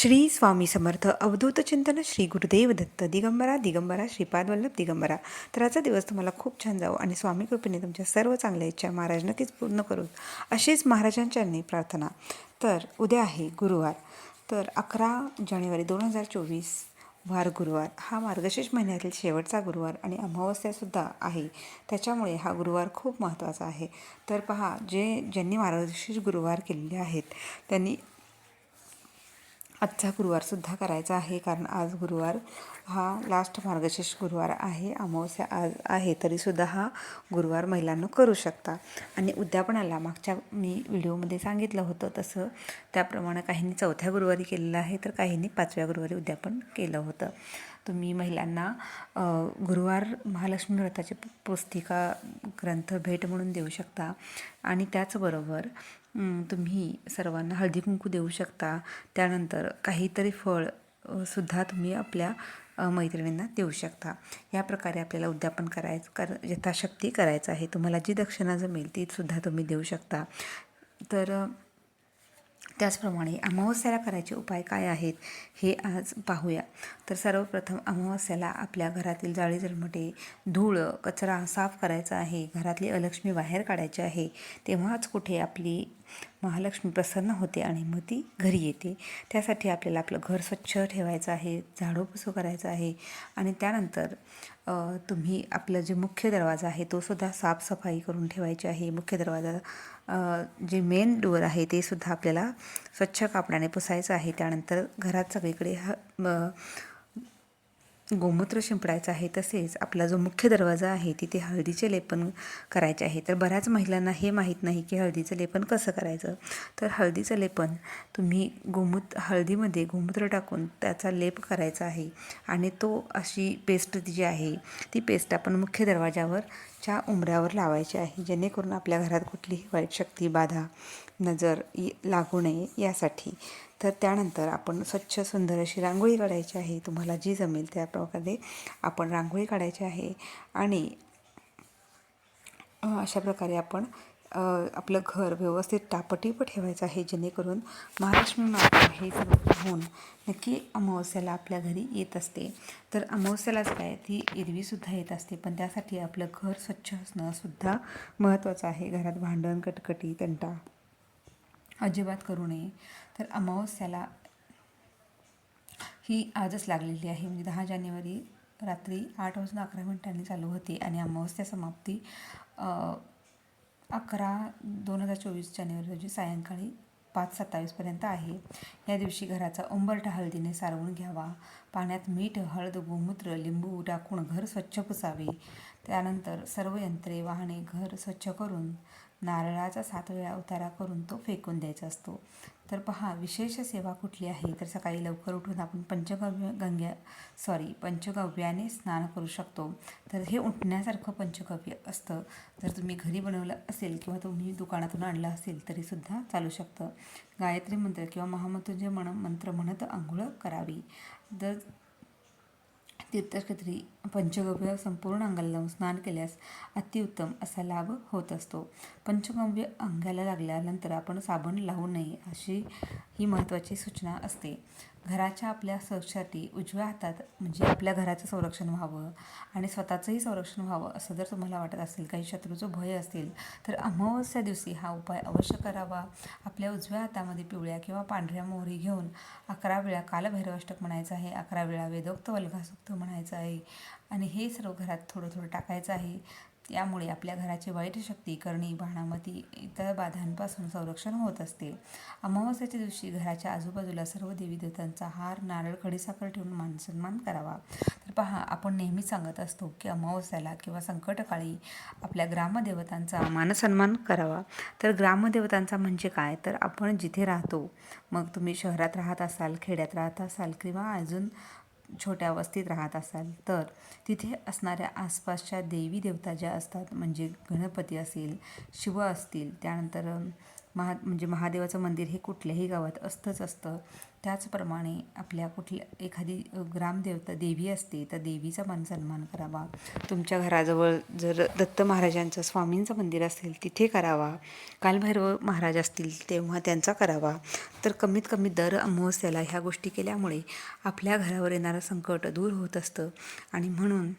श्री स्वामी समर्थ अवधूत चिंतन श्री गुरुदेव दत्त दिगंबरा दिगंबरा श्रीपाद वल्लभ दिगंबरा. तर आजचा दिवस तुम्हाला खूप छान जावं आणि स्वामी कृपेने तुमच्या सर्व चांगल्या इच्छा महाराज नक्कीच पूर्ण करू अशीच महाराजांच्या प्रार्थना. तर उद्या आहे गुरुवार. तर अकरा जानेवारी दोन हजार चोवीस वार गुरुवार. हा मार्गशीर्ष महिन्यातील शेवटचा गुरुवार आणि अमावस्यासुद्धा आहे. त्याच्यामुळे हा गुरुवार खूप महत्त्वाचा आहे. तर पहा जे ज्यांनी मार्गशीर्ष गुरुवार केलेले आहेत त्यांनी आजचा गुरुवारसुद्धा करायचा आहे कारण आज गुरुवार हा लास्ट मार्गशीर्ष गुरुवार आहे. अमावस्या आज आहे तरीसुद्धा हा गुरुवार महिलांना करू शकता. आणि उद्यापनाला मागच्या मी व्हिडिओमध्ये सांगितलं होतं तसं. त्याप्रमाणे काहींनी चौथ्या गुरुवारी केलेलं आहे तर काहींनी पाचव्या गुरुवारी उद्यापन केलं होतं. तुम्ही महिलांना गुरुवार महालक्ष्मी व्रताची पुस्तिका ग्रंथ भेट म्हणून देऊ शकता. आणि त्याचबरोबर तुम्ही सर्वांना हळदी कुंकू देऊ शकता. त्यानंतर काहीतरी फळ सुद्धा तुम्ही आपल्या मैत्रिणींना देऊ शकता. या प्रकारे आपल्याला उद्यापन करायचं कर यथाशक्ती करायचं आहे. तुम्हाला जी दक्षिणा जमेल तीसुद्धा तुम्ही देऊ शकता. तर त्याचप्रमाणे अमावस्याला करायचे उपाय काय आहेत हे आज पाहूया. तर सर्वप्रथम अमावस्याला आपल्या घरातील जाळी जरमटे धूळ कचरा साफ करायचा आहे. घरातली अलक्ष्मी बाहेर काढायची आहे. तेव्हाच कुठे आपली महालक्ष्मी प्रसन्न होते आणि मग ती घरी येते. त्यासाठी आपल्याला आपलं घर स्वच्छ ठेवायचं आहे झाडूपुसू करायचं आहे आणि त्यानंतर तुम्ही आपलं जे मुख्य दरवाजा आहे तो सुद्धा साफसफाई करून ठेवायची आहे. मुख्य दरवाजा जे मेन डोअर आहे ते सुद्धा आपल्याला स्वच्छ कापडाने पुसायचं आहे. त्यानंतर घरात सगळीकडे ह गोमूत्र शिंपडायचं आहे तसेच आपला जो मुख्य दरवाजा आहे तिथे हळदीचे लेपन करायचे आहे. तर बऱ्याच महिलांना हे माहीत नाही की हळदीचं लेपन कसं करायचं. तर हळदीचं लेपन तुम्ही गोमूत्र हळदीमध्ये गोमूत्र टाकून त्याचा लेप करायचा आहे. आणि तो अशी पेस्ट जी आहे ती पेस्ट आपण मुख्य दरवाजावर च्या उमऱ्यावर लावायचे आहे जेणेकरून आपल्या घरात कुठलीही वाईट शक्ती बाधा नजर लागू नये यासाठी. तर त्यानंतर आपण स्वच्छ सुंदर अशी रांगोळी काढायची आहे. तुम्हाला जी जमेल त्या प्रकारे आपण रांगोळी काढायची आहे. आणि अशा प्रकारे आपण आपलं घर व्यवस्थित टापटीप ठेवायचं आहे जेणेकरून महालक्ष्मी माता हे होऊन नक्की अमावस्याला आपल्या घरी येत असते. तर अमावस्यालाच काय ती एरवीसुद्धा येत असते पण त्यासाठी आपलं घर स्वच्छ असणं सुद्धा महत्त्वाचं आहे. घरात भांडण कटकटी तंटा अजिबात करू नये. तर अमावस्याला ही आजच लागलेली आहे. म्हणजे दहा जानेवारी रात्री आठ वाजून अकरा मिनिटांनी चालू होती आणि अमावस्या समाप्ती अकरा दोन हजार चोवीस जानेवारी रोजी सायंकाळी पाच सत्तावीसपर्यंत आहे. या दिवशी घराचा उंबरठा हळदीने सारवून घ्यावा. पाण्यात मीठ हळद गोमूत्र लिंबू टाकून घर स्वच्छ पुसावे. त्यानंतर सर्व यंत्रे वाहने घर स्वच्छ करून नारळाचा सात वेळा उतारा करून तो फेकून द्यायचा असतो. तर पहा विशेष सेवा कुठली आहे? तर सकाळी लवकर उठून आपण पंचगव्य गंग्या सॉरी पंचगव्याने स्नान करू शकतो. तर हे उठण्यासारखं पंचगव्य असतं. जर तुम्ही घरी बनवलं असेल किंवा तुम्ही दुकानातून आणलं असेल तरीसुद्धा चालू शकतं. गायत्री मंत्र किंवा महामृत्युंजय म्हण मंत्र म्हणत आंघोळ करावी. जर तीर्थक्षेत्री पंचगव्य संपूर्ण अंगाला लावून स्नान केल्यास अतिउत्तम असा लाभ होत असतो. पंचगव्य अंगाला लागल्यानंतर आपण साबण लावू नये अशी ही महत्त्वाची सूचना असते. घराच्या आपल्या सुरक्षेसाठी उजव्या हातात म्हणजे आपल्या घराचं संरक्षण व्हावं आणि स्वतःचंही संरक्षण व्हावं असं जर तुम्हाला वाटत असेल काही शत्रूचं भय असेल तर अमावस्या दिवशी हा उपाय अवश्य करावा. आपल्या उजव्या हातामध्ये पिवळ्या किंवा पांढऱ्या मोहरी घेऊन अकरा वेळा कालभैरवाष्टक म्हणायचं आहे अकरा वेळा वेदोक्त वल्घासुक्त म्हणायचं आहे आणि हे सर्व घरात थोडं थोडं टाकायचं आहे. यामुळे आपल्या घराची वाईट शक्ती करणी भाणामती इतर बाधांपासून संरक्षण होत असते. अमावस्याच्या दिवशी घराच्या आजूबाजूला सर्व देवी देवतांचा हार नारळ खडीसाखर ठेवून मानसन्मान करावा. तर पहा आपण नेहमी सांगत असतो की अमावस्याला किंवा संकटकाळी आपल्या ग्रामदेवतांचा मानसन्मान करावा. तर ग्रामदेवतांचा म्हणजे काय? तर आपण जिथे राहतो मग तुम्ही शहरात राहत असाल खेड्यात राहत असाल किंवा अजून छोट्या वस्तीत राहत असाल तर तिथे असणाऱ्या आसपासच्या देवी देवता ज्या असतात म्हणजे गणपती असेल शिव असतील त्यानंतर महा म्हणजे महादेवाचं मंदिर हे कुठल्याही गावात असतंच असतं. त्याचप्रमाणे आपल्या कुठल्या एखादी ग्रामदेवता देवी असते तर देवीचा मान सन्मान करावा. तुमच्या घराजवळ जर दत्त महाराजांचं स्वामींचं मंदिर असेल तिथे करावा. कालभैरव महाराज असतील तेव्हा त्यांचा करावा. तर कमीत कमी दर अमावस्याला ह्या गोष्टी केल्यामुळे आपल्या घरावर येणारं संकट दूर होत असतं. आणि म्हणून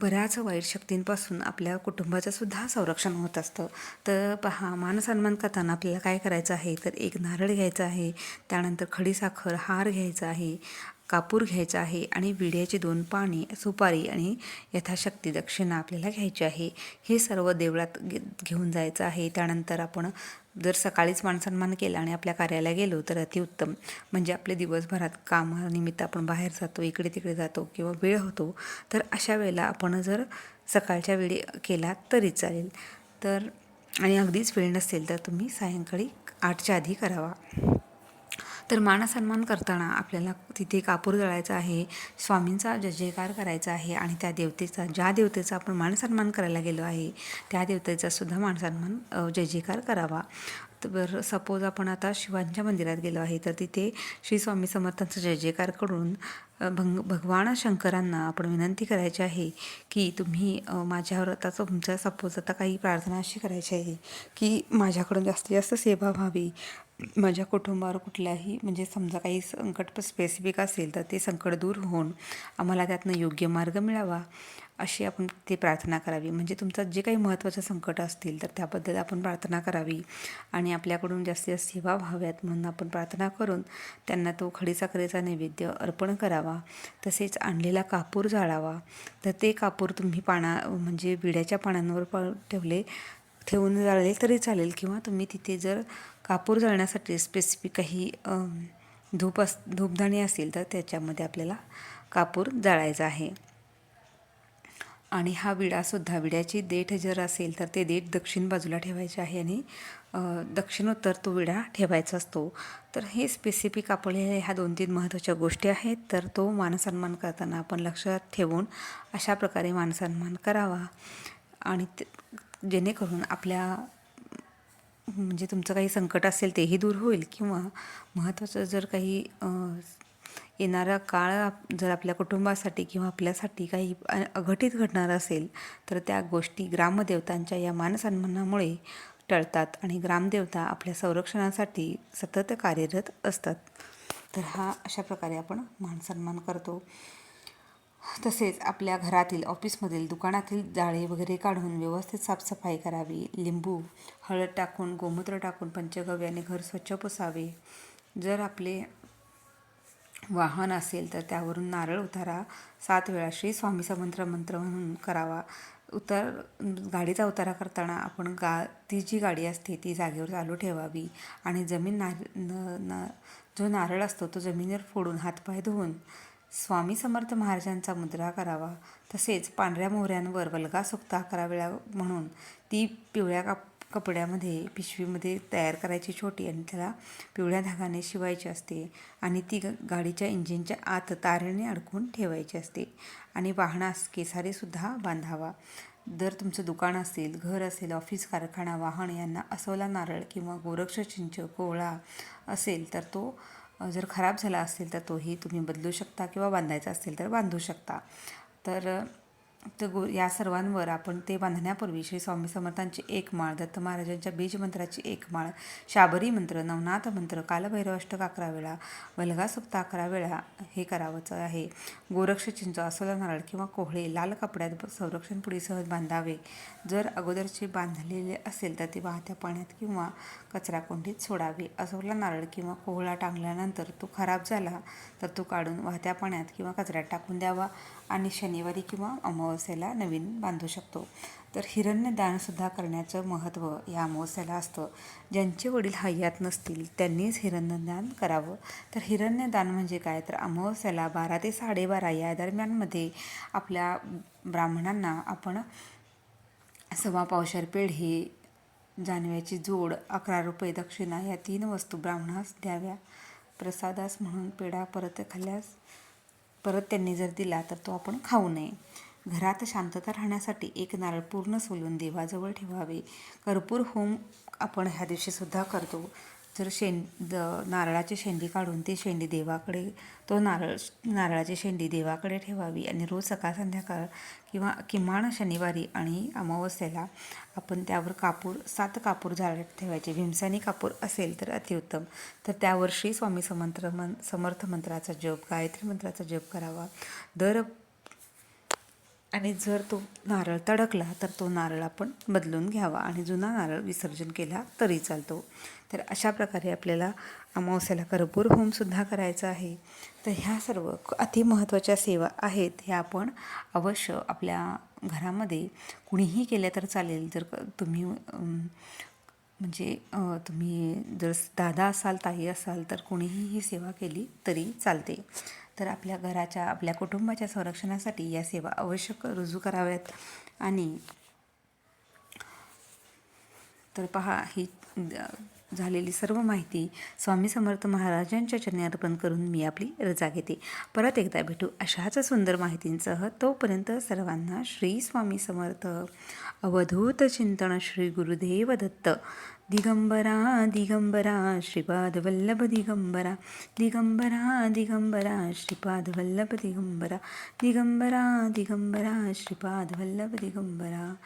बऱ्याच वाईट शक्तींपासून आपल्या कुटुंबाचं सुद्धा संरक्षण होत असतं. तर पहा मानसन्मान करताना आपल्याला काय करायचं आहे? तर एक नारळ घ्यायचा आहे त्यानंतर खडीसाखर हार घ्यायचा आहे कापूर घ्यायचा आहे आणि विड्याची दोन पाने सुपारी आणि यथाशक्ती दक्षिणा आपल्याला घ्यायची आहे. हे सर्व देवळात घे- घेऊन जायचं आहे. त्यानंतर आपण जर सकाळीच मानसन्मान केला आणि आपल्या कार्याला गेलो तर अतिउत्तम. म्हणजे आपले दिवसभरात कामानिमित्त आपण बाहेर जातो इकडे तिकडे जातो किंवा वेळ होतो तर अशा वेळेला आपण जर सकाळच्या वेळी केला तरी चालेल. तर आणि अगदीच वेळ नसेल तर तुम्ही सायंकाळी आठच्या आधी करावा. तर मानसन्मान करताना आपल्याला तिथे कापूर जळायचा आहे स्वामींचा जय जयकार करायचा आहे आणि त्या देवतेचा ज्या देवतेचा आपण मानसन्मान करायला गेलो आहे त्या देवतेचा सुद्धा मानसन्मान जय जयकार करावा. तर सपोज आपण आता शिवांच्या मंदिरात गेलो आहे तर तिथे श्री स्वामी समर्थांचा जय जयकार करून भंग भगवान शंकरांना आपण विनंती करायची आहे की तुम्ही माझ्यावर आता तुमचा सपोज आता काही प्रार्थना अशी करायची आहे की माझ्याकडून जास्तीत जास्त सेवा व्हावी. माझ्या कुटुंबावर कुठल्याही म्हणजे समजा काही संकट स्पेसिफिक असेल तर ते संकट दूर होऊन आम्हाला त्यातनं योग्य मार्ग मिळावा अशी आपण ते प्रार्थना करावी. म्हणजे तुमचं जे काही महत्त्वाचं संकट असतील तर त्याबद्दल आपण प्रार्थना करावी आणि आपल्याकडून जास्तीत जास्त सेवा व्हाव्यात म्हणून आपण प्रार्थना करून त्यांना तो खडीसाखरेचा नैवेद्य अर्पण करावा. तसेच आणलेला कापूर जाळावा. तर ते कापूर तुम्ही पाना म्हणजे विड्याच्या पानांवर प ठेवले ठेवून जाळले तरी चालेल. किंवा तुम्ही तिथे जर कापूर जाळण्यासाठी स्पेसिफिक काही धूप अस धूपदाणी असेल तर त्याच्यामध्ये आपल्याला कापूर जाळायचा आहे. आणि हा विडासुद्धा विड्याची देठ जर असेल तर ते देठ दक्षिण बाजूला ठेवायचे आहे आणि दक्षिणोत्तर तो विडा ठेवायचा असतो. तर हे स्पेसिफिक आपले ह्या दोन तीन महत्त्वाच्या गोष्टी आहेत. तर तो मानसन्मान करताना आपण लक्षात ठेवून अशा प्रकारे मानसन्मान करावा. आणि ते जेणेकरून आपल्या म्हणजे तुमचं काही संकट असेल तेही दूर होईल किंवा महत्त्वाचं जर काही येणारा काळ जर आपल्या कुटुंबासाठी किंवा आपल्यासाठी काही अघटित घडणार असेल तर त्या गोष्टी ग्रामदेवतांच्या या मानसन्मानामुळे टळतात आणि ग्रामदेवता आपल्या संरक्षणासाठी सतत कार्यरत असतात. तर हा अशा प्रकारे आपण मानसन्मान करतो. तसेच आपल्या घरातील ऑफिसमधील दुकानातील जाळे वगैरे काढून व्यवस्थित साफसफाई करावी. लिंबू हळद टाकून गोमूत्र टाकून पंचगव्याने घर स्वच्छ पुसावे. जर आपले वाहन असेल तर त्यावरून नारळ उतारा. सात वेळा श्री स्वामी समंत्र मंत्र म्हणून करावा. उतर गाडीचा उतारा करताना आपण गा ती जी गाडी असते ती जागेवर चालू ठेवावी. आणि जमीन नार न न जो नारळ असतो तो जमिनीवर फोडून हातपाय धुवून स्वामी समर्थ महाराजांचा मुद्रा करावा. तसेच पांढऱ्या मोहऱ्यांवर वल्गा सुक्ता अकरा वेळा म्हणून ती पिवळ्या काप कपड्यामध्ये पिशवीमध्ये तयार करायची छोटी आणि त्याला पिवळ्या धागाने शिवायची असते आणि ती ग- गाडीच्या इंजिनच्या आत तारेने अडकून ठेवायची असते आणि वाहनास केसारीसुद्धा बांधावा. जर तुमचं दुकान असेल घर असेल ऑफिस कारखाना वाहन यांना असवला नारळ किंवा गोरक्ष चिंच कोवळा असेल तर तो जर खराब झाला असेल तर तोही तुम्ही बदलू शकता किंवा बांधायचा असेल तर बांधू शकता. तर तर गो या सर्वांवर आपण ते बांधण्यापूर्वी श्री स्वामी समर्थांची एक माळ दत्त महाराजांच्या बीजमंत्राची एक माळ शाबरी मंत्र नवनाथ मंत्र कालभैरव अष्टक अकरा वेळा वल्गा अकरा वेळा हे करावंच आहे. गोरक्ष चिंच असोला नारळ किंवा कोहळे लाल कपड्यात संरक्षण पुढीसह बांधावे. जर अगोदरचे बांधलेले असेल तर ते वाहत्या पाण्यात किंवा कचरा कोंडीत सोडावे. असोला नारळ किंवा कोहळा टांगल्यानंतर तो खराब झाला तर तो काढून वाहत्या पाण्यात किंवा कचऱ्यात टाकून द्यावा. आणि शनिवारी किंवा अमावस्याला नवीन बांधू शकतो. तर हिरण्यदानसुद्धा करण्याचं महत्त्व या अमावस्याला असतं. ज्यांचे वडील हयात नसतील त्यांनीच हिरण्यदान करावं. तर हिरण्यदान म्हणजे काय? तर अमावस्याला बारा ते साडेबारा या दरम्यानमध्ये आपल्या ब्राह्मणांना आपण सव्वा पावशर पेढे जानव्याची जोड अकरा रुपये दक्षिणा या तीन वस्तू ब्राह्मणास द्याव्या. प्रसादास म्हणून पेढा परत खाल्ल्यास परत त्यांनी जर दिला तर तो आपण खाऊ नये. घरात शांतता राहण्यासाठी एक नारळ पूर्ण सोलून देवाजवळ ठेवावे. कर्पूर होम आपण ह्या दिवशीसुद्धा करतो. जर शें द नारळाची शेंडी काढून ती शेंडी देवाकडे तो नारळ नारळाची शेंडी देवाकडे ठेवावी. आणि रोज सकाळ संध्याकाळ किंवा किमान शनिवारी आणि अमावस्येला आपण त्यावर कापूर सात कापूर जाळत ठेवायचे. भीमसानी कापूर असेल तर अतिउत्तम. तर त्यावर्षी स्वामी समंत्र मन समर्थ मंत्राचा जप गायत्री मंत्राचा जप करावा. दर आणि जर तो नारळ तडकला तर तो नारळ आपण बदलून घ्यावा आणि जुना नारळ विसर्जन केला तरी चालतो. तर अशा प्रकारे आपल्याला अमावस्याला कर्पूर होमसुद्धा करायचा आहे. तर ह्या सर्व अतिमहत्त्वाच्या सेवा आहेत ह्या आपण अवश्य आपल्या घरामध्ये कुणीही केल्या तर चालेल. जर क- तुम्ही म्हणजे तुम्ही जर दादा असाल ताई असाल तर कोणीही ही सेवा केली तरी चालते. तर आपल्या घराच्या आपल्या कुटुंबाच्या संरक्षणासाठी या सेवा आवश्यक रुजू कराव्यात. आणि तर पहा ही झालेली सर्व माहिती स्वामी समर्थ महाराजांच्या चरणी अर्पण करून मी आपली रजा घेते. परत एकदा भेटू अशाच सुंदर माहितींसह तोपर्यंत सर्वांना श्री स्वामी समर्थ. अवधूत चिंतन श्री गुरुदेव दत्त. दिगंबरा दिगंबरा श्रीपाद वल्लभ दिगंबरा. दिगंबरा दिगंबरा श्रीपाद वल्लभ दिगंबरा. दिगंबरा दिगंबरा श्रीपाद वल्लभ दिगंबरा.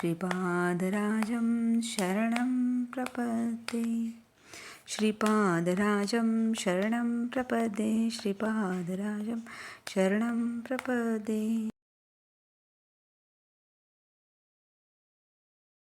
श्रीपादराजं शरणं प्रपदे. श्रीपादराजं शरणं प्रपदे. श्रीपादराजं शरणं प्रपदे.